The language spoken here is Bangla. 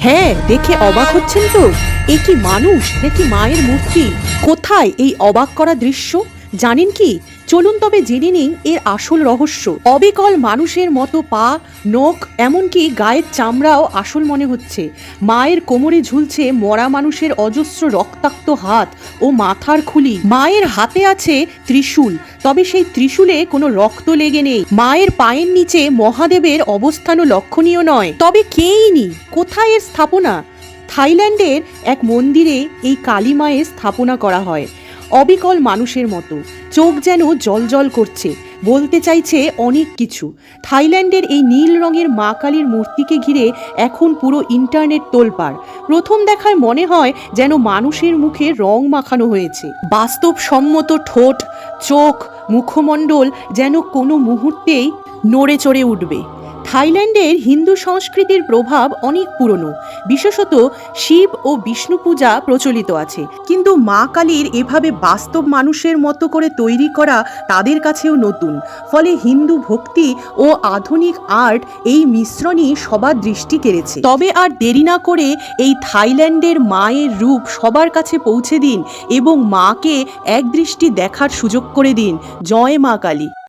হ্যাঁ দেখে অবাক হচ্ছেন তো। এ কি মানুষ, নাকি মায়ের মূর্তি? কোথায় এই অবাক করা দৃশ্য? জানেন কি? চলুন তবে জেনে নিন এর আসল রহস্য। অবিকল মানুষের মতো পা, নখ, এমনকি গায়ের চামড়াও আসল মনে হচ্ছে। মায়ের কোমরে ঝুলছে মরা মানুষের অজস্র রক্তাক্ত হাত ও মাথার খুলি। মায়ের হাতে আছে ত্রিশূল, তবে সেই ত্রিশূলে কোনো রক্ত লেগে নেই। মায়ের পায়ের নিচে মহাদেবের অবস্থানও লক্ষণীয় নয়। তবে কেই নি কোথায় এর স্থাপনা? থাইল্যান্ডের এক মন্দিরে এই কালী মায়ের স্থাপনা করা হয়। অবিকল মানুষের মতো। চোখ যেন জলজল করছে। বলতে চাইছে অনেক কিছু। থাইল্যান্ডের এই নীল রঙের মা কালীর মূর্তিকে ঘিরে এখন পুরো ইন্টারনেট তোলপাড়। প্রথম দেখায় মনে হয় যেন মানুষের মুখে রং মাখানো হয়েছে। বাস্তবসম্মত ঠোঁট, চোখ, মুখমণ্ডল যেন কোনো মুহূর্তেই নড়ে চড়ে উঠবে। থাইল্যান্ডের হিন্দু সংস্কৃতির প্রভাব অনেক পুরনো। বিশেষত শিব ও বিষ্ণু পূজা প্রচলিত আছে। কিন্তু মা কালীর এভাবে বাস্তব মানুষের মতো করে তৈরি করা তাদের কাছেও নতুন। ফলে হিন্দু ভক্তি ও আধুনিক আর্ট এই মিশ্রণই সবার দৃষ্টি কেড়েছে। তবে আর দেরি না করে এই থাইল্যান্ডের মায়ের রূপ সবার কাছে পৌঁছে দিন এবং মাকে একদৃষ্টি দেখার সুযোগ করে দিন। জয় মা কালী।